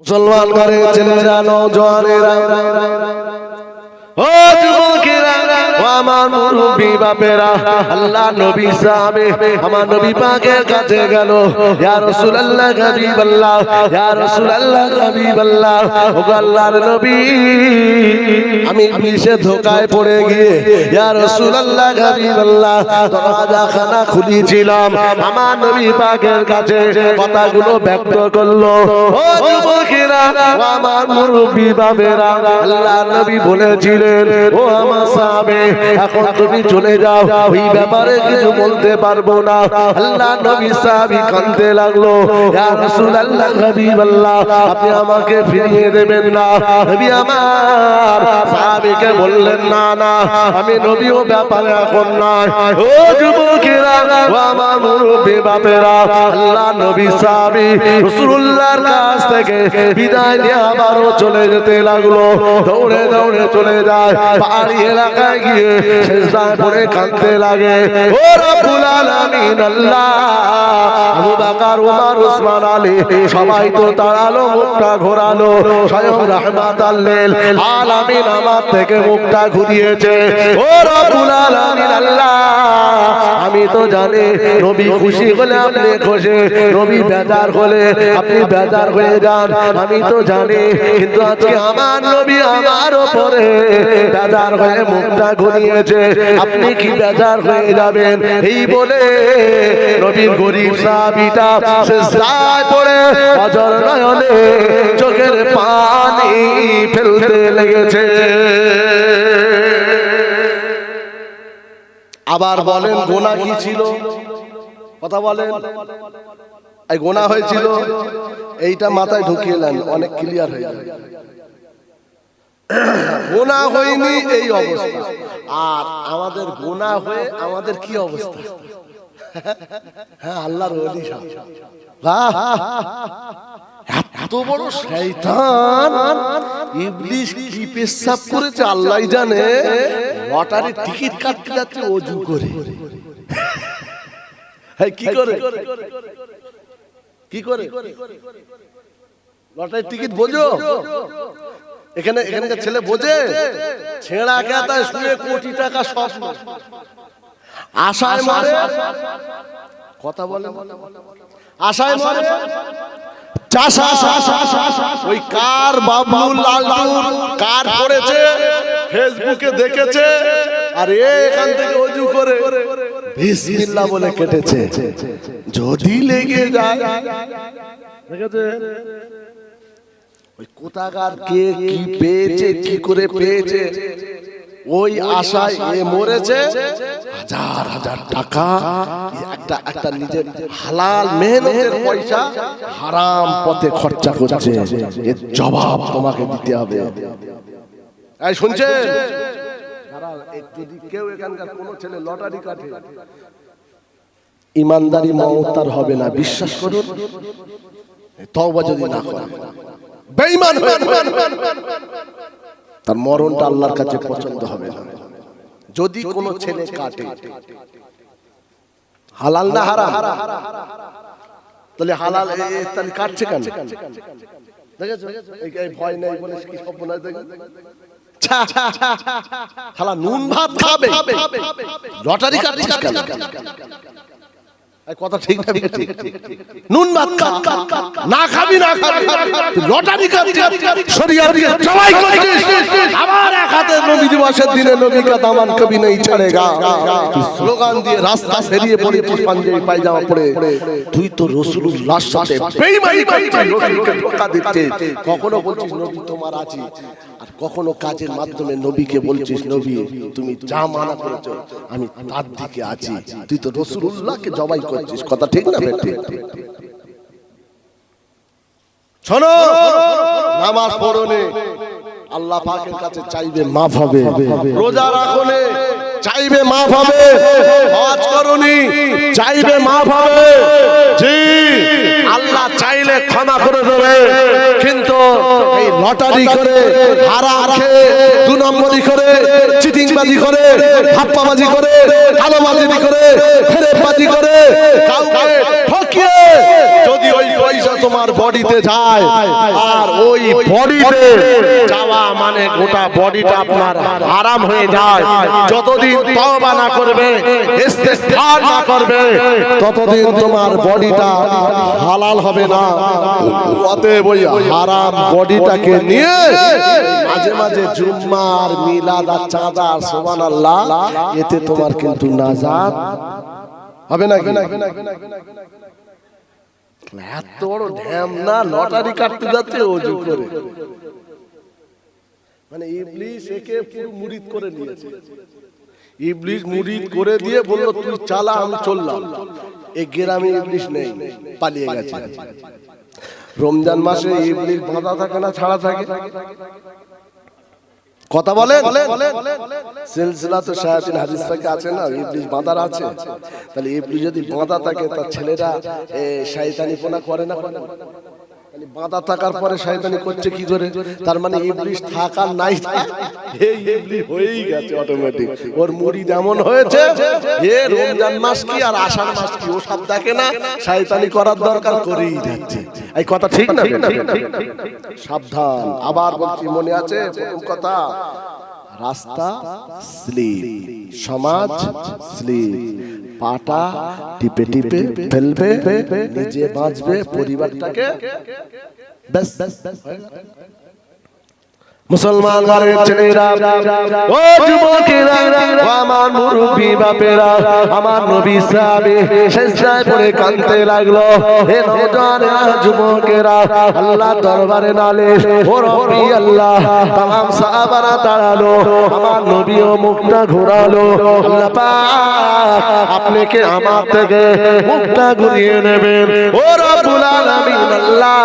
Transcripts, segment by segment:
মুসলমান ঘরে ছেলেরা নজওয়ানেরা। ও আমার মুরব্বী বাপেরা, আল্লাহ নবী সাহাবে আমার নবী পাকের কাছে গেল। ইয়া রাসূলুল্লাহ, হাবিবাল্লাহ, ইয়া রাসূলুল্লাহ, হাবিবাল্লাহ ও আল্লাহর নবী। আমি বিষে ধোকায় পড়ে গিয়ে, ইয়া রাসূলুল্লাহ, হাবিবাল্লাহ দরজা খানা খুলেছিলাম। আমার নবী পাকের কাছে কথাগুলো ব্যক্ত করল। ও যুবকেরা আমার মুরব্বী বাবেরা আল্লাহ নবী বলেছিলেন, ও আমার সাহাবে এখন তুমি চলে যাও। ওই ব্যাপারে কিছু বলতে পারব না। আল্লাহ নবী সাহাবী কাঁদতে লাগল। ইয়া রাসূলুল্লাহ হাবিবাল্লাহ আপনি আমাকে ফিরিয়ে দেবেন না। নবী আমার সাহাবীকে বললেন, না না, আমি নবীও ব্যাপারে এখন নয় ও যুবকেরা, ও আমার মুরব্বী বাপেরা, আল্লাহ নবী সাহাবী রাসূলুল্লাহর কাছ থেকে বিদায় নিয়ে আবারও চলে যেতে লাগল। দৌড়ে দৌড়ে চলে যায়। পাহাড়ি এলাকায় গিয়ে সেজদায় পড়ে কাঁদতে লাগে। ও আলামিন, আল্লাহ। আবু বকর ওসমান আলী, সবাই তো মুখটা ঘোরালো। স্বয়ং আল্লিল আলামিন আমার থেকে মুখটা ঘুরিয়েছে। ও আলামিন, আল্লাহ। আমি তো জানি নবী খুশি হলে আপনি খুশি, নবী বেজার হলে আপনি বেজার হয়ে যান। আমি তো জানি, কিন্তু আজকে আমার নবী আমার ওপরে বেজার হয়ে মুখটা ঘুরিয়েছে আপনি কি বেজার হয়ে যাবেন? এই বলে নবীর গরিব সাহাবিটা পড়ে অজর নয়নে চোখের পানি ফেলতে লেগেছে। আবার বলেন, গোনা কি ছিল? কথা বলেন। এই গোনা হয়েছিল, এইটা মাথায় ঢুকিয়ে নেন, অনেক ক্লিয়ার হয়ে যাবে। গোনা হয়নি এই অবস্থা। আর আমাদের গোনা হয়ে আমাদের কি অবস্থা? হ্যাঁ আল্লাহর ওলি এত বড় শয়তান! ইবলিশ কি পেশাব করেছে আল্লাহ জানে। লটারি টিকিট কাটতে যাচ্ছে অজু করে। হ্যাঁ কি করে? কি করে? লটারির টিকিট বোঝো? এখানে এখানকার ছেলে বোঝে, ছেঁড়া খেতায় শুয়ে কোটি টাকা স্বপ্ন। আশায় মরে, কথা বলে আশায় মরে ওই কার কার ফেসবুকে দেখেছে, আর এখান থেকে করে বলে কেটেছে। যদি লেগে যায় ওই কোথাকার কে কি পেয়েছে, কি করে পেয়েছে? ওই আশায় এ মরেছে। হাজার হাজার টাকা একটা একটা নিজের হালাল মেহনতের পয়সা হারাম পথে খরচা করছে। এর জবাব তোমাকে দিতে হবে। এই শুনছেন? যদি কেউ এখানকার কোনো ছেলে লটারি কাটে, ইমানদারি মমতার হবে না, বিশ্বাস করুন। তওবা যদি না করে। বেঈমান তার মরণটা আল্লাহর কাছে পছন্দ হবে না। যদি কোনো ছেলে কাটে হালাল না হারাম। তাহলে হালাল তাহলে কাটছে কেন? দেখেছ? এই- ভয় নেই বলে কি সব বলে দেখে। নুন ভাত খাবে। লটারি কেন? এই কথা ঠিক না ঠিক নুন ভাত না খাবি না খাবি। তুই লটারি কাটছিস শরিয়াত দিয়ে জবাই করছিস আবার এক হাতে নবী দিবসের দিনে নবী কা দামান কবি নেই ছাড়েগা স্লোগান দিয়ে রাস্তা ফেরিয়ে পড়েছিস পাঞ্জাবি পায়জামা পরে। তুই তো রসুলুল্লাহর সাথে বেঈমানি করছিস। রসুলকে ধোঁকা দিচ্ছিস কখনো বলছিস নবী তোমার আছি। কখনো কাজের মাধ্যমে নবীকে বলছিস, নবী, তুমি যা মানা করেছ, আমি তার দিকে আছি। তুই তো রসুলুল্লাহকে জবাই করছিস। কথা ঠিক না শোনো, নামাজ আল্লাহ পাকের কাছে চাইবে মাফ হবে। রোজা রাখনে চাইবে মাফ হবে। হজ করনি চাইবে মাফ হবে। জি, আল্লাহ চাইলে ক্ষমা করে দেবে। লটারি করে হারা খেয়ে দু নম্বরি করে চিটিংবাজি করে হাপ্পাবাজি করে কালোবাজি করে ফেরেবাজি করে কাউকে ঠকিয়ে যদি তোমার বডিতে যায়, আর ওই বডিতে যাওয়া মানে গোটা বডিটা আপনার আরাম হয়ে যায়। যতদিন তওবা না করবে, ইস্তেগফার না করবে, ততদিন তোমার বডিটা হালাল হবে না। অতএব ওই হারাম বডিটাকে নিয়ে মাঝে মাঝে জুম্মার মিলাদ আর চাঁদা, সুবহানাল্লাহ, এতে তোমার কিন্তু নাজাত হবে না এত বড় ঢ্যাম না লটারি কাটতে যাচ্ছে অজু করে। মানে একে পুরো মুরিদ করে নিয়েছে। ইবলিশ মুরিদ করে দিয়ে বলল তুই চালা আমি চললাম। এই গ্রামে নেই পালিয়ে গেছে। রমজান মাসে ইবলিশ বাঁধা থাকে না ছাড়া থাকে। কথা বলেন। সিলসিলা তো শায়াতিন হাদিস থেকে আছে না ইবলিশ বাঁধার আছে। তাহলে ইবলিশ যদি বাঁধা থাকে তার ছেলেরা শয়তানি পোনা করে না? বাঁধা থাকার পরে শয়তানি করছে কি করে তার মানে ইবলিশ নাই। হয়েই গেছে অটোমেটিক ওর মুড়ি যেমন হয়েছে রমজান মাস কি আর আষাঢ় মাস কি? ও সব দেখে না, শয়তানি করার দরকার করেই যাচ্ছে এই কথা ঠিক না সাবধান। আবার বলছি, মনে আছে? কথা রাস্তা স্লিপ। সমাজ স্লিপ। পাটা টিপে টিপে ফেলবে নিজে বাঁচবে পরিবারটাকে। ব্যাস। ব্যাস গেল। মুসলমান ঘরের ছেলেরা, ও যুবকেরা, ও আমার মুরব্বী বাপেরা, আমার নবী সাহাবে শেষরায় পড়ে কাঁদতে লাগল। হে নওজোয়ানেরা যুবকেরা, আল্লাহ দরবারে নালে, ও রব্বি আল্লাহ, তাম সাহাবারা দাঁড়াল, আমার নবীও মুখটা ঘোরালো। আল্লাহ পাক আপনি কি আমার থেকে মুখটা ঘুরিয়ে নেবেন। ও রব্বুল আলামিন, আল্লাহ,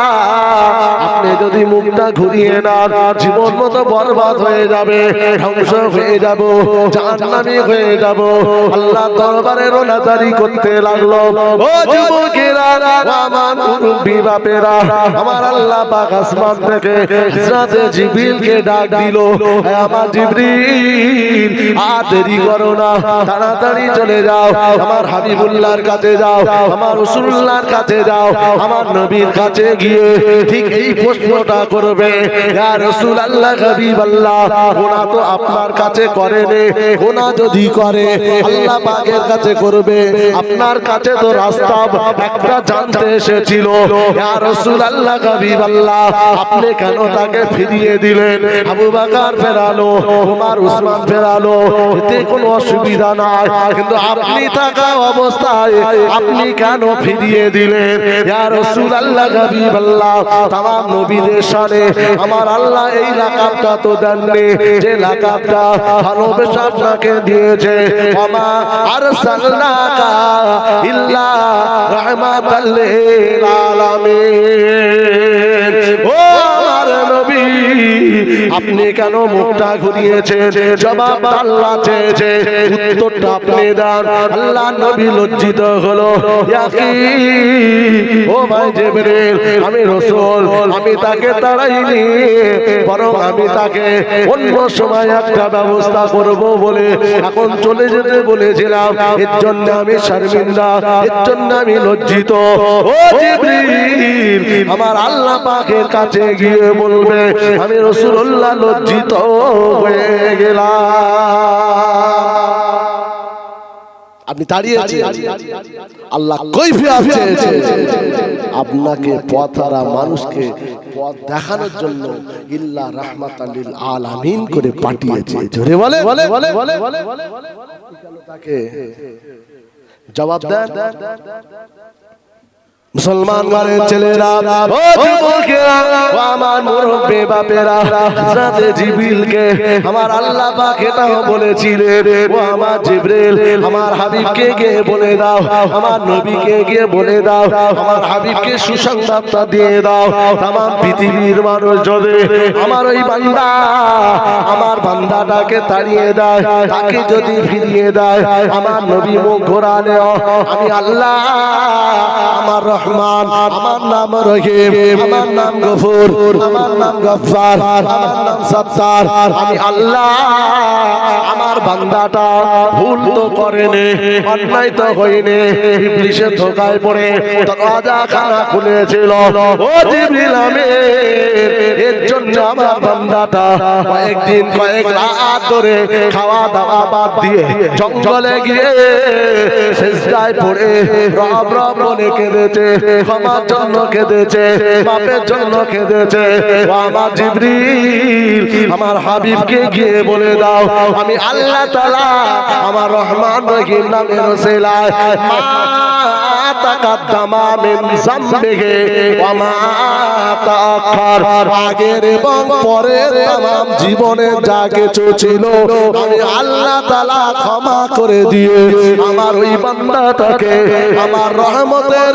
আপনি যদি মুখটা ঘুরিয়ে না জীবন মতো বরবাদ হয়ে যাবে, ধ্বংস হয়ে যাব, জাহান্নামী হয়ে যাব। আল্লাহ করতে লাগল। ও যুবকেরা আমার বাপেরা, আমার আল্লাহ পাক আসমান থেকে ডাক দিল। হে আমার জিবরিল, আর দেরি করো না, তাড়াতাড়ি চলে যাও, আমার হাবিবুল্লাহর কাছে যাও, আমার রাসূলুল্লাহর কাছে যাও, আমার নবীর কাছে গিয়ে ঠিক এই প্রশ্নটা করবে। ইয়া রাসূলুল্লাহ হাবিবাল্লাহ গোনা তো আপনার কাছে করে নে গোনা যদি করে, আল্লাহ পাকের কাছে করবে। আপনার কাছে তো রাস্তা, একটা জানতে এসেছিল। ইয়া রাসূলুল্লাহ হাবিবাল্লাহ আপনি কেন তাকে ফিরিয়ে দিলেন? আবু বকর ফেরালো ওমর উসমান ফেরালো, এতে কোনো অসুবিধা নাই। কিন্তু আপনি থাকা অবস্থায় আপনি কেন ফিরিয়ে দিলেন? ইয়া রাসূলুল্লাহ হাবিবাল্লাহ তামাম নবীদের শানে আমার আল্লাহ এই লাকাবটা তো দেননি, যে লাকাবটা ভালোবেসে আপনাকে দিয়েছে। আমা আরসালনাকা ইল্লা রাহমাতাল লিল আলামিন। ও আপনি কেন মুখটা ঘুরিয়েছেন? জবাব আল্লাহ চেয়েছে। উত্তরটা আপনি দেন। আল্লাহ নবী লজ্জিত হলো। ও ভাই জেবরিল, আমি রাসূল, আমি তাকে তাড়াইনি, বরং আমি তাকে অন্য সময় একটা ব্যবস্থা করব বলে এখন চলে যেতে বলেছিলাম। এর জন্য আমি শর্মিন্দা, এর জন্য আমি লজ্জিত। ও জিবরিল, আমার আল্লাহ পাকের কাছে গিয়ে বলবে, আমি রাসূলুল্লাহ লজ্জিত হয়ে গেলাম। আপনি দাঁড়িয়েছে আল্লাহ কৈফিয়ত চেয়েছে আপনাকে পথহারা মানুষকে পথ দেখানোর জন্য ইল্লা রাহমাতাল্লিল আলামিন করে পাঠিয়েছে। জোরে বলে। তাকে জবাব দেন। মুসলমান ঘরের ছেলেরা, ও যুবকেরা, ও আমার মুরব্বি বাপেরা হযরতে জিবরিলকে আমার আল্লাহ পাক এটাও বলেছিলেন, ও আমার জিবরিল, আমার হাবিবকে গিয়ে বলে দাও, আমার নবীকে গিয়ে বলে দাও, আমার হাবিবকে সুসংবাদটা দিয়ে দাও তাম পৃথিবীর মানুষ যদি আমার ওই বান্দা, আমার বান্দাটাকে তাড়িয়ে দেয়, তাকে যদি ফিরিয়ে দেয়, আমার নবী মুখ ঘোরালে আমি আল্লাহ, আমার রহমান আমার নাম রহিম আমার নাম গফুর আমার নাম গফফার আমার নাম সত্তার আমি আল্লাহ আমার বান্দাটা ভুল তো করেনি অন্যায় তো হয়নি ইবলিশের ধোকায় পড়ে দরজা খানা খুলেছিল। ও জিবরিল আমিন এর জন্য আমার বান্দাটা কয়েকদিন কয়েক রাত ধরে খাওয়া দাওয়া বাদ দিয়ে জঙ্গলে গিয়ে শেষদায় পড়ে রব রব বলে কেঁদেছে। ক্ষমার জন্য কেঁদেছে বাপের জন্য কেঁদেছে ও আমার জিবরিল আমার হাবিবকে গিয়ে বলে দাও আমি আল্লাহ তাআলা আমার রহমান রহিম নামের সেলায় মা তাকাদ্দামা মিন জামবিহি ওয়া মা তাআখার আগের এবং পরের तमाम জীবনে যা কিছু ছিল আমি আল্লাহ তাআলা ক্ষমা করে দিয়ে আমার ওই বান্দাটাকে আমার রহমতের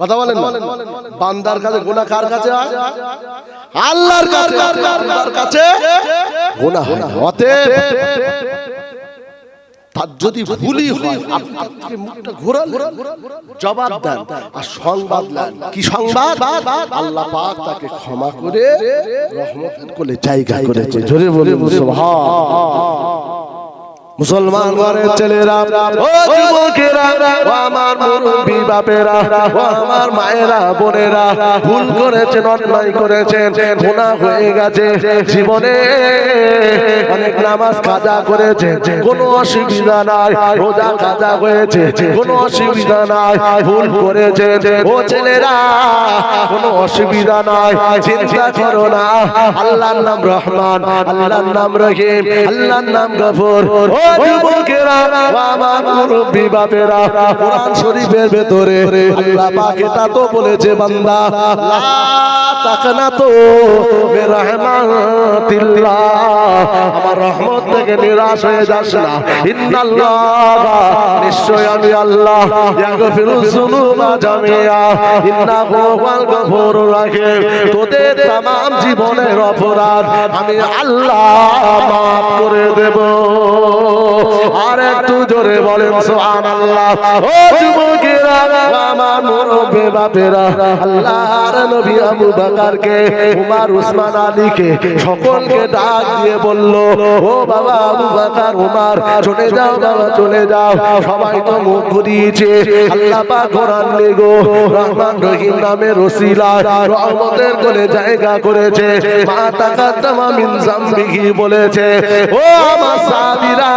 কথা বলেন বান্দার কাছে গুনাহ কার কাছে আল্লাহর কাছে। আল্লাহর কাছে গুনাহ হয়। তার যদি ঘোরালেন জবাব দেন আর সংবাদ কি সংবাদ? আল্লাহ তাকে ক্ষমা করে জায়গা করেছে। বলে মুসলমান ঘরের ছেলেরা, ও যুবকেরা, ও আমার মুরব্বী বাপেরা, ও আমার মায়েরা, বোনেরা, ভুল করেছেন, অন্যায় করেছেন, গুনাহ হয়ে গেছে। জীবনে অনেক নামাজ কাজা করেছে, কোনো অসুবিধা নাই, রোজা কাজা হয়েছে, কোনো অসুবিধা নাই, ভুল করেছে। ও ছেলেরা, কোনো অসুবিধা নাই, চিন্তা করো না, আল্লাহর নাম রহমান, আল্লাহর নাম রহিম, আল্লাহর নাম গফুর। ও যুবকেরা আমার মুরব্বী বাপেরা তো বলেছে বান্দা লা তাকনা তো বেরহমাতিল্লাহ। আমার রহমত থেকে নিরাশ হয়ে যাস না ইন্নাল্লাহ নিশ্চয় আমি আল্লাহ ইয়াগফিরু যুনুবা জামিয়া ইন্নাহু হুয়াল গফুরুর রাহিম তোদের तमाम জীবনের অপরাধ আমি আল্লাহ মাফ করে দেব আর একটু জোরে বলেন সুবহানাল্লাহ ও যুবকেরা আমার মুরব্বি বাপেরা আল্লাহর নবী আবু বকরকে উমর উসমান আলীকে সকলকে ডাক দিয়ে বলল, ও বাবা, আবু বকর, উমর, চলে যাও, বাবা, চলে যাও। সবাই তো মুখ ঘুরিয়েছে। আল্লাহ পাক কোরআন লেগো রহমান রহিম নামে রসিলা রহমতের কোলে জায়গা করেছে। মা তাকাদ্দামা মিন জামবিহি বলেছে, ও আমার সাহাবীরা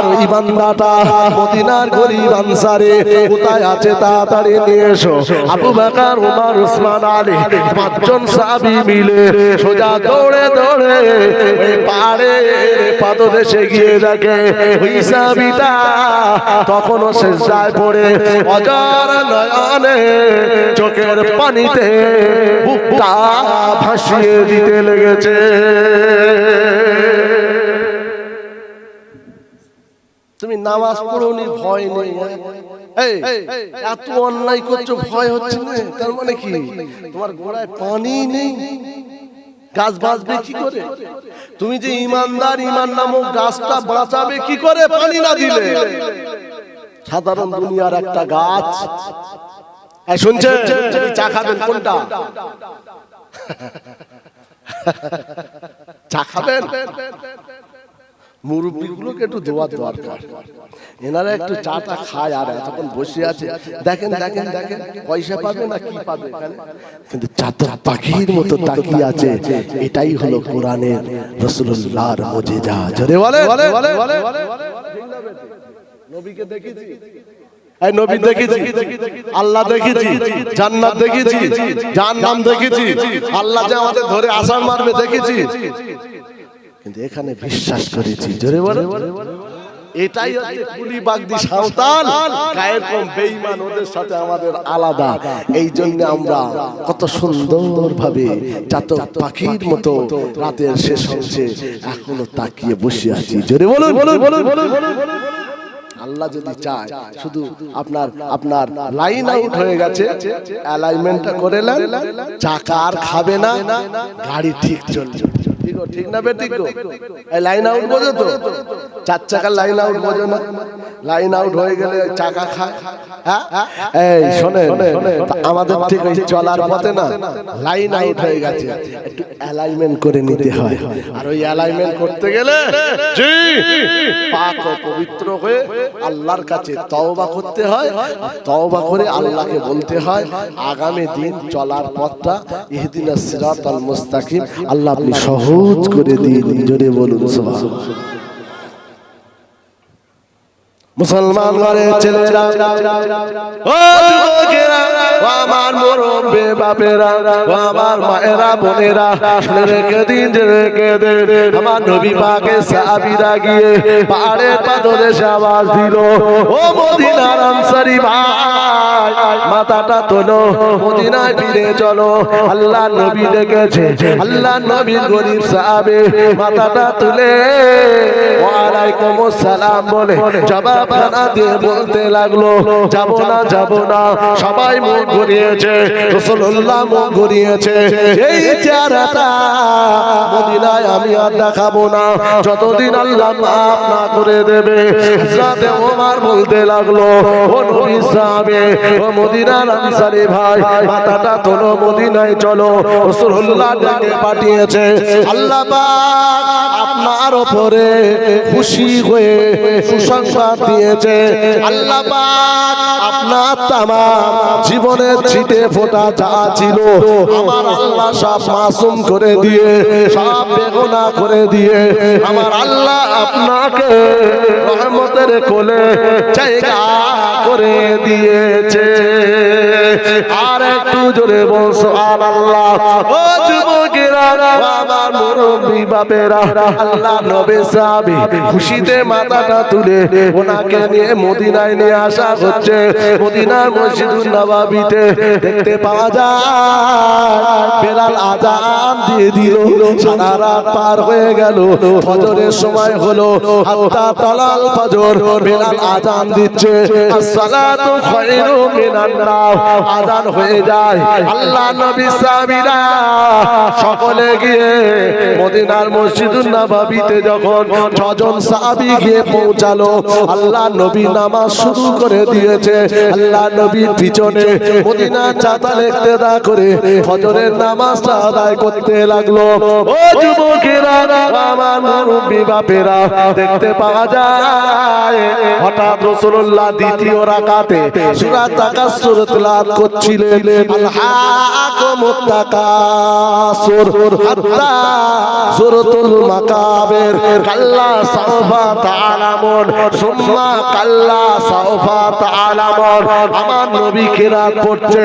আমার ওই বান্দাটা মদিনার গরিব আনসারে কোথায় আছে তাড়াতাড়ি নিয়ে এসো। আবু বকর, উমর, উসমান, আলী পাঁচজন সাহাবী মিলে সোজা দৌড়ে দৌড়ে ওই পাহাড়ের পাদদেশে গিয়ে দেখে ওই সাহাবীটা তখনও শেষদায় পড়ে। অজার নয়নে চোখের পানিতে বুকটা ভাসিয়ে দিতে লেগেছে। তুমি নামাজ পড়োনি, ভয় নেই। এত অন্যায় করছ, ভয় হচ্ছে না? তার মানে কি? তোমার গোড়ায় পানি নেই? গাছ বাঁচবে কি করে? তুমি যে ইমানদার, ইমান নামক গাছটা বাঁচাবে কি করে? পানি না দিলে। সাধারণ দুনিয়ার একটা গাছ। শুনছেন? চা খাবেন কোনটা? চা খাবেন? মুরব্বীগুলোকে একটু দেওয়ার দরকার। এনারা একটু চাটা খায় আর এতক্ষণ বসে আছে। দেখেন দেখেন দেখেন, পয়সা পাবে না কি পাবে কিন্তু পাখির মতো তাকিয়ে আছে। এটাই হলো কোরআনের রসুল্লাহর মজেজা। জোরে বলে নবীকে দেখেছি? এই নবী দেখেছি। আল্লাহ দেখেছি। জান্নাত দেখেছি। দেখেছি। আল্লাহ যে আমাদের ধরে আসার মারবে দেখেছি। কিন্তু এখানে বিশ্বাস করেছি। জোরে বলে। এটাই হচ্ছে কুলি বাগদি সাঁওতাল। গায়ের কম বেঈমান ওদের সাথে আমাদের আলাদা। এই জন্য আমরা কত সুন্দর ভাবে চাতক পাখির মতো রাতের শেষ হচ্ছে এখনও তাকিয়ে বসে আছি। জোরে বলুন। আল্লাহ যদি চায় শুধু আপনার আপনার লাইন আউট হয়ে গেছে। অ্যালাইনমেন্টটা করে নেন। চাকা আর খাবে না গাড়ি ঠিক চলবে। ঠিক ঠিক না ও? এই লাইন আউট বোঝো তো? চার চাকার লাইন আউট বোঝো না? লাইন আউট হয়ে গেলে চাকা খায় হ্যাঁ? এই শোনে আমাদের ঠিক ওই চলার পথে না লাইন আউট হয়ে গেছে। একটু অ্যালাইনমেন্ট করে নিতে হয়। আর ওই অ্যালাইনমেন্ট করতে গেলে জি পাক ও পবিত্র হয়ে আল্লাহর কাছে তওবা করতে হয়। তওবা করে আল্লাহকে বলতে হয় আগামী দিন চলার পথটা ইহদিনাস সিরাতাল মুস্তাকিম। আল্লাহ আপনি সহজ করে দিন জোরে বলুন মুসলমান ঘরের ছেলেরা ও যুবকেরা আমার মুরব্বী বাপেরা, ও আমার মায়েরা, বোনেরা, শুনে রেখে দিন রেখে দে। আমার নবী পাকে সাহাবীরা গিয়ে পাহাড়ের পাথরে আওয়াজ দিল। ও মদিনার আনসারি ভাই, মাথাটা তোলো, মদিনায় ফিরে চলো। আল্লাহ নবী ডেকেছে, আল্লাহ নবী গরিব সাহাবে মাথাটা তুলে। ওয়ালাইকুম আসসালাম বলে জবাব খানা দিয়ে বলতে লাগল, যাব না যাব না। সবাই মুখ ঘুরিয়েছে, রাসূলুল্লাহ মুখ ঘুরিয়েছে। এই চেহারাটা মদিনায় আমি আর দেখাবো না। যতদিন আল্লাহ মাফ না করে দেবে, হযরত ওমর বলতে লাগল, ও নবী সাহাবে, ও মদিনার আনসারী ভাই, মাথাটা তোলো, মদিনায় চলো। রাসূলুল্লাহ ডেকে পাঠিয়েছে, আল্লাহ পাক আপনার উপরে খুশি হয়ে সুসংবাদ দিয়েছে। আল্লাহ আপনার তামাম জীবনের ছিটে ফোটা যা ছিল আমার আল্লাহ সব মাসুম করে দিয়ে, সব বেগুনা করে দিয়ে, আমার আল্লাহ আপনাকে রহমতের কোলে জায়গা করে দিয়েছে। আর একটু জোরে বলছো আল্লাহ, ও যুবকেরা আমার মুরব্বী, বাপেরা, আল্লাহ, নবে, সাহাবী খুশিতে মাথাটা তুলে ওনাকে নিয়ে মদিনায় নিয়ে আসা হচ্ছে। মদিনার মসজিদুল নবাবিতে দেখতে পাওয়া যায়, বেলাল আজান দিয়ে দিল, সারা রাত পার হয়ে গেল। ফজরের সময় হলো হাত্তা তালাল ফজর, বেলাল আজান দিচ্ছে। আসসালাতু খায়রু মিনান নাম আজান হয়ে যায়। আল্লাহ নবী সাহাবীরা সকলে গিয়ে মদিনার মসজিদুন নববীতে যখন ছজন সাহাবী গিয়ে পৌঁছালো। আল্লাহ নবী নামাজ শুরু করে দিয়েছে। আল্লাহ নবীর পিছনে মদিনার চাতা লিখতে দা করে ফজরের নামাজটা আদায় করতে লাগল। ও যুবকেরা আমার মুরব্বী বাপেরা, দেখতে পাওয়া যায়, হঠাৎ রাসূলুল্লাহ দ্বিতীয় রাকাতে সূরা তাকাসসুর তেলাওয়াত করছিলেন। আলহাকুমুত তাকাসুর হাত্তা জুরতুল মাকাবির, কাল্লা সাওফা তাআলামুন, সুম্মা কাল্লা সাওফা তাআলামুন। আমার নবী কিরাত পড়ছে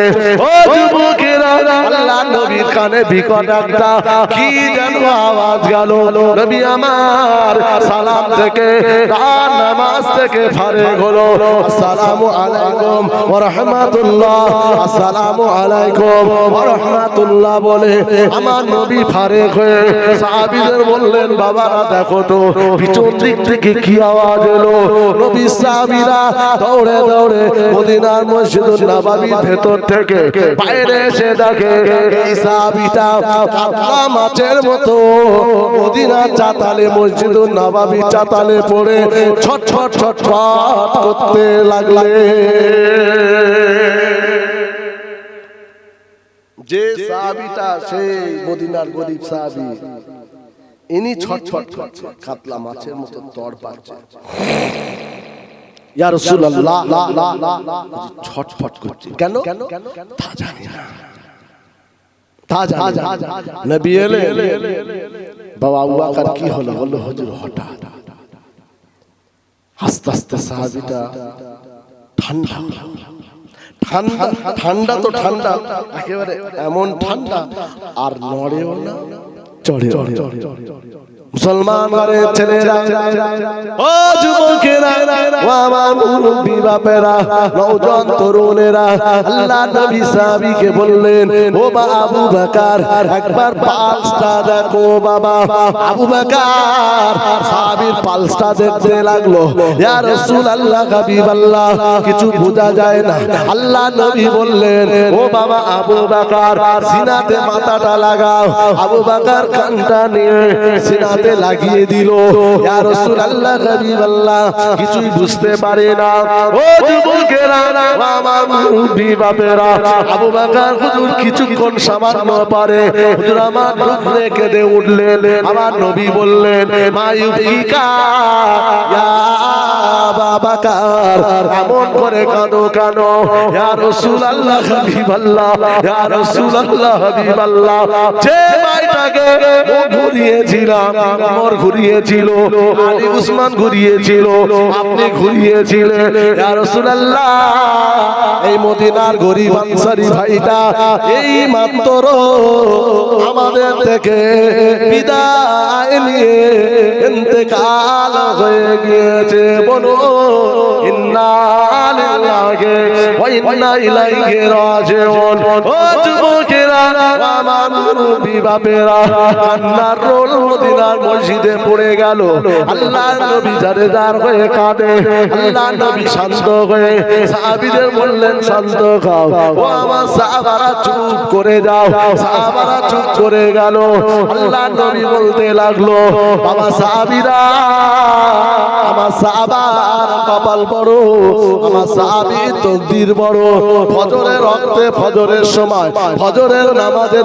ও যুবকেরা, আল্লাহ নবীর কানে বিকট একটা কি যেন আওয়াজ গেল। নবী আমার সালাম থেকে তার নামাজ থেকে ফারে হলো। আসসালামু আলাইকুম ওয়া রাহমাতুল্লাহ। আসসালামু আলাইকুম ওয়া রাহমাতুল্লাহ বলে আমার নবী ফারে হয়ে সাহাবীদের বললেন, বাবারা দেখো তো, পিছন দিক থেকে কি আওয়াজ এলো? নবী সাহাবীরা দৌড়ে দৌড়ে মদিনার ভেতর থেকে বাইরে এসে দেখে, এই সাহাবীটা মাছের মতো। মদিনার চাতালে চাতালে পড়ে ছট ছট ছট ছট করতে লাগলে। যে সাহাবীটা সেই মদিনার গরিব সাহাবী। ইনি ছটফট করছে কাতলা মাছের মতো তড় পাচ্ছে ইয়া রাসূলুল্লাহ ছটফট করছে। কেন? তা জানি না। তা জানি না। নবী এলে বাবা আবু কি হলো? বলল হুজুর হঠাৎ। আস্তে আস্তে সাহাবীটা ঠান্ডা। ঠান্ডা ঠান্ডা তো ঠান্ডা একেবারে এমন ঠান্ডা। আর নড়েও না। চড়ে মুসলমান ঘরের ছেলেরা, ও যুবকেরা, ও আমার মুরব্বী বাপেরা নওজোয়ান তরুণেরা, আল্লাহ নবী সাহাবীকে বললেন, ও বা আবু বকর, একবার পালসটা দেখো বাবা। আবু বকর সাহাবীর পালসটা দেখতে লাগল। ইয়া রাসূলুল্লাহ, হাবিবাল্লাহ, কিছু বোঝা যায় না। আল্লাহ নবী বললেন, ও বাবা আবু বকর সিনাতে মাথাটা লাগাও। আবু বকর কানটা নিয়ে সিনাতে লাগিয়ে দিল। ইয়া রাসূলুল্লাহ হাবিবাল্লাহ কিছুই বুঝতে পারে না। ও যুবকেরা আমার মুরব্বি আবু বকর হুজুর কিছুক্ষণ সামান্য পারে হুজুর আমার উঠলেন। আমার নবী বললেন মায়ুবিকা ইয়া এমন করে কাঁদো কানো? ইয়া রাসূলুল্লাহ হাবিবাল্লাহ ইয়া রাসূলুল্লাহ হাবিবাল্লাহ যে ঘুরিয়েছিলাম ওমর ঘুরিয়েছিল, আলী উসমান ঘুরিয়েছিল, আপনি ঘুরিয়েছিলেন। ইয়া রাসূলুল্লাহ, এই মদিনার গরিব আনসারী ভাইটা এই মাত্র আমাদের থেকে বিদায় নিয়ে ইন্তেকাল হয়ে গিয়েছে। বলো, ইন্না লিল্লাহি ওয়া ইন্না ইলাইহি রাজিউন। ও যুবকেরা আমার মুরব্বি বাপেরা কান্নার রোল মদিনার মসজিদে পড়ে গেল। আল্লাহ নবী হয়ে কাঁদে নবী শান্ত হয়ে বললেন, শান্ত ও আমার সাহাবারা চুপ করে যাও, সাহাবারা চুপ করে গেল। নবী বলতে লাগল, বাবা আমার সাহাবার কপাল বড়, আমার তকদির বড়। ফজরের রক্তে ফজরের সময়, ফজরের নামাজের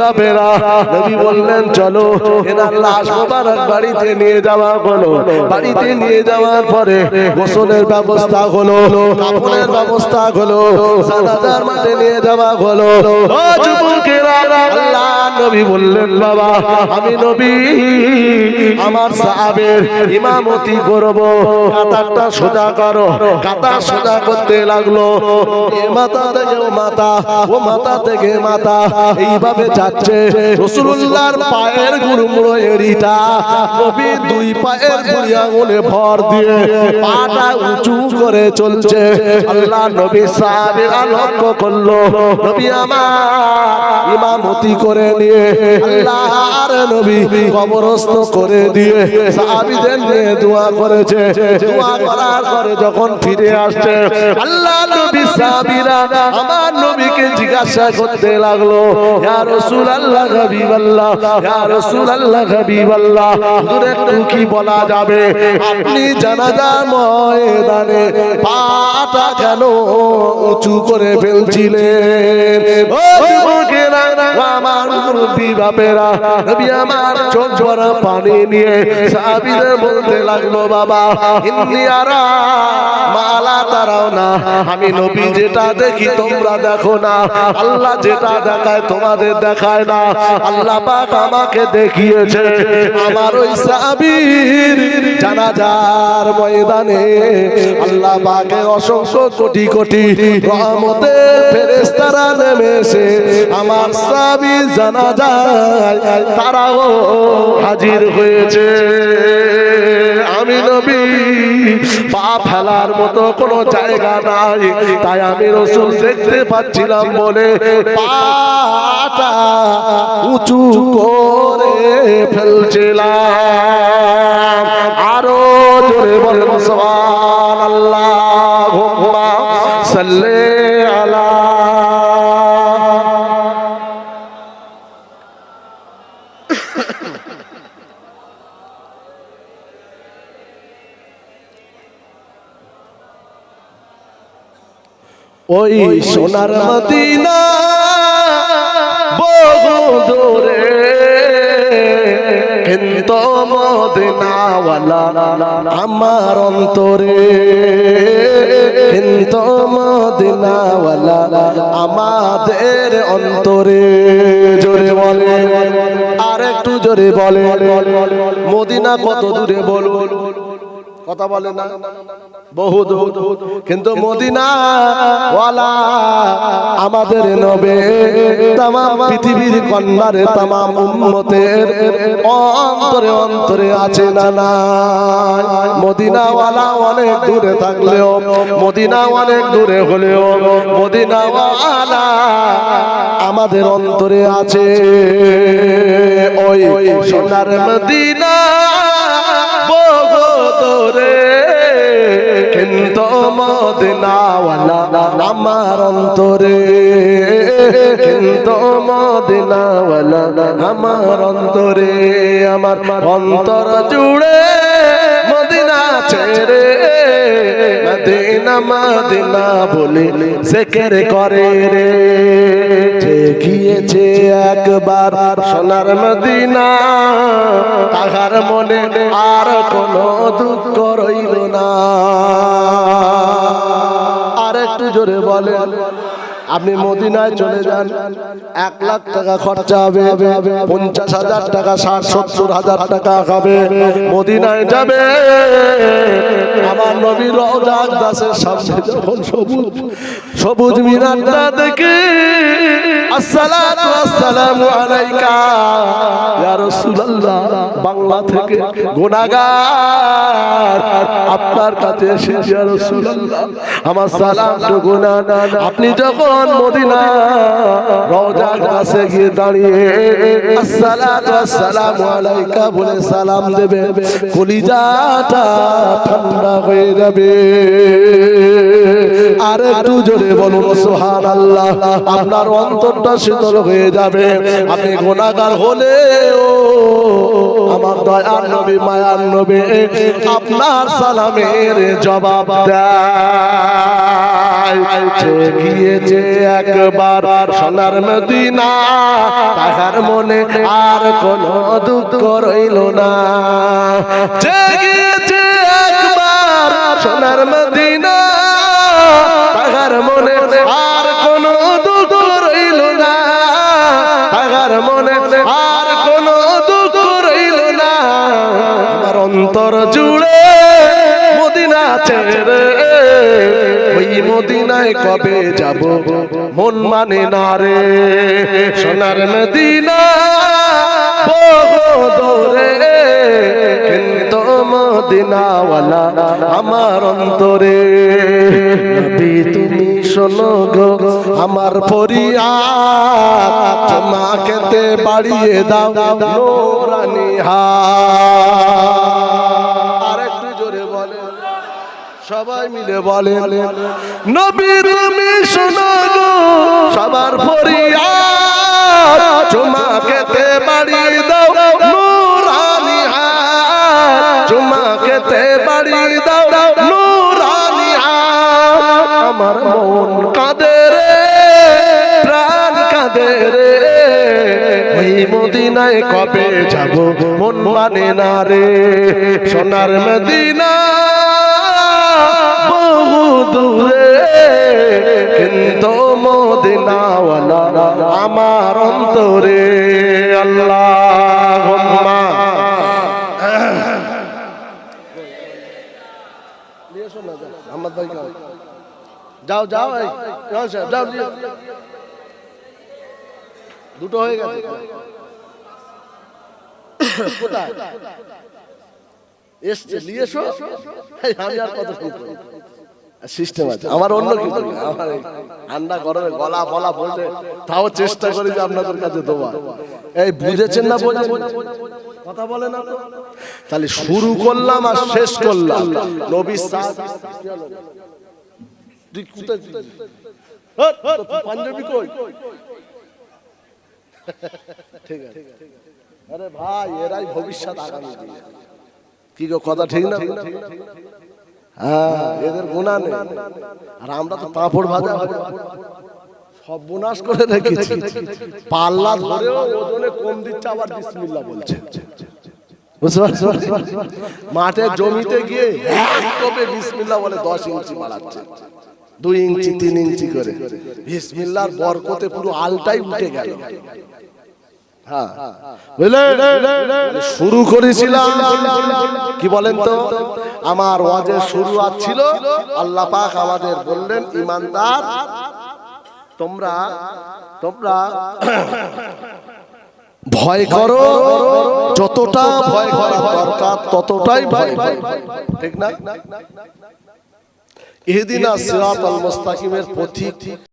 বাপেরা নবী বললেন চলো এনার লাশ মোবারক বাড়িতে নিয়ে যাওয়া হলো। বাড়িতে নিয়ে যাওয়ার পরে গোসলের ব্যবস্থা হলো কাপড়ের ব্যবস্থা হলো জানাজার মাঠে নিয়ে যাওয়া হলো। ও যুবকেরা নবী বললেন, বাবা, আমি নবী, আমার সাহাবের ইমামতি করব। কাতারটা সোজা করো, কাতার সোজা করতে লাগল। মাথা থেকে ও ও মাথা থেকে মাথা, এইভাবে যাচ্ছে। রসুল্লাহর পায়ের গুড়মুড়ো এড়িটা, নবী দুই পায়ের বুড়ি আঙুলে ভর দিয়ে পাটা উঁচু করে চলছে। আল্লাহ নবী সাহাবেরা লক্ষ্য করল, নবী আমার ইমামতি করে নিয়ে আল্লাহর নবী কবরস্থ করে দিয়ে সাহাবীদের নিয়ে দোয়া করেছে। দোয়া করার পরে যখন ফিরে আসছে, আল্লাহ নবী সাহাবীরা আমার নবীকে জিজ্ঞাসা করতে লাগল, ইয়া রাসূলুল্লাহ, হাবিবাল্লাহ, ইয়া রাসূলুল্লাহ, হাবিবাল্লাহ একটু কি বলা যাবে? আপনি জানাজার ময়দানে পাটা কেন উঁচু করে ফেলছিলেন? ও যুবকেরা আমার মুরব্বী বাপেরা, নবী আমার চোখ ভরা পানি নিয়ে সাহাবীদের বলতে লাগল, বাবা, ইন্নি আরা মালা তারাও না। আমি নবী যেটা দেখি তোমরা দেখো না। আল্লাহ যেটা দেখায় তোমাদের দেখায় না। আল্লাহ পাক আমাকে দেখিয়েছে। আমার ওই সাহাবীর জানাজার ময়দানে আল্লাহ পাকে অসংখ্য কোটি কোটি রহমতে ফেরেশতারা নেমে এসে আমার সাহাবী জানাজায় তারাও হাজির হয়েছে। আমি নবী, পা ফেলার মতো কোনো জায়গা নাই, তাই আমি রসুল দেখতে পাচ্ছিলাম বলে পাটা উঁচু করে ফেলছিলাম। আরও জোরে বলেন সবান আল্লাহ সাল্লে ওই সোনার মদিনা বহু দূরে। কিন্তু মদিনা মদিনাওয়ালা আমার অন্তরে। কিন্তু মদিনাওয়ালা আমাদের অন্তরে। জোরে বলে আর একটু জোরে বলে মদিনা কত দূরে বল কথা বলে না। বহু কিন্তু মদিনা ওয়ালা আমাদের নবে তামাম পৃথিবীর কন্যারে তামাম উম্মতের অন্তরে অন্তরে আছে না না মদিনাওয়ালা অনেক দূরে থাকলেও মদিনা অনেক দূরে হলেও মদিনাওয়ালা আমাদের অন্তরে আছে। ওই সোনার মদিনা দূরে কিন্তু মদিনাওয়ালা আমার অন্তরে। কিন্তু মদিনাওয়ালা আমার অন্তরে। আমার অন্তর জুড়ে মদিনা ছেড়ে মদিনা না বলে সেকের করে রে। যে গিয়েছে একবার সোনার মদিনা, তাহার মনে আর কোনো দুঃখ রইল না। আর একটু জোরে বলে আপনি মদিনায় চলে যান। এক লাখ টাকা খরচা হবে। পঞ্চাশ হাজার টাকা ষাট সত্তর হাজার টাকা হবে। মদিনায় যাবে। আমার নবীর রওজাক দাসের সামনে যখন সবুজ সবুজ মিনারটা দেখে আসসালাতু আসসালামু আলাইকা ইয়া রাসূলুল্লাহ বাংলা থেকে গুনাহগার আপনার কাছে এসেছি ইয়া রাসূলুল্লাহ। আমার সালাম তো গুনাহ আপনি যখন মদিনা। রওজার কাছে গিয়ে দাঁড়িয়ে আসসালাতু আসসালামু আলাইকা বলে সালাম দেবে। কলিজাটা ঠান্ডা হয়ে যাবে। আর একটু জোরে বলুন সোহান আল্লাহ আপনার অন্তরটা শীতল হয়ে যাবে। আপনি গোনাগার হলেও আমার দয়ার নবী, মায়ার নবী, আপনার সালামের জবাব গিয়েছে একবার সোনার মদিনা। তাহার মনে আর কোনো দুঃখ রইল না। গিয়েছে একবার সোনার মদিনা। তাহার মনে আর কোনো দুঃখ রইল না। তাহার মনে আর কোনো দুঃখ রইল না। আমার অন্তর জুড়ে মদিনা ছেড়ে ওই মদিনায় কবে যাব? মন মানে না রে। সোনার মদিনা দূরে, কিন্তু মদিনাওয়ালা আমার অন্তরে। তুমি শোনো গো, আমার ফরিয়াদ তোমাকে তে বাড়িয়ে দাও, নোরানি আর সবাই মিলে বলে নবী, তুমি শোনো সবার ফরিয়াদ তোমাকে তে বাড়িয়ে আমার মন কাঁদে রে, প্রাণ কাঁদে রে। ওই মদিনায় কবে যাব, মন মানে না রে। সোনার মদিনা বহু দূরে, কিন্তু মদিনাওয়ালা আমার অন্তরে আল্লাহ যাও যাও সাহেব, যাও দুটো হয়ে গেছে। কোথায়? এসছে নিয়ে এসো। আমি আর কত সিস্টেম আছে। আমার অন্য কিছু আমার ঠান্ডা গরমে গলা বলতে তাও চেষ্টা করি যে আপনাদের কাছে দেওয়া এই বুঝেছেন না বোঝেন কথা বলে না তাহলে শুরু করলাম আর শেষ করলাম। নবী তুই কোথায় হট, হট, পাঞ্জাবি কই ঠিক আছে আরে ভাই এরাই ভবিষ্যৎ আগামী কি গো কথা ঠিক না হ্যাঁ এদের গুণা নেই আর আমরা তো পাঁপড় ভাজা সব বোনাস করে রেখেছি পাল্লা ধরেও ওজনে কম দিচ্ছে আবার বিসমিল্লাহ বলছে মাঠে জমিতে গিয়ে এক বিসমিল্লাহ বলে দশ ইঞ্চি বাড়াচ্ছে দুই ইঞ্চি তিন ইঞ্চি করে বিসমিল্লার বরকতে পুরো আলটাই উঠে গেল হ্যাঁ শুরু করেছিলাম কি বলেন তো আমার ওয়াজের শুরু ছিল আল্লাহ পাক আমাদের বললেন ইমানদার তোমরা তোমরা ভয় করো যতটা ভয় করা দরকার ততটাই ভয় ঠিক না এদিনা সিরাত আল মুস্তাকিমের পথিক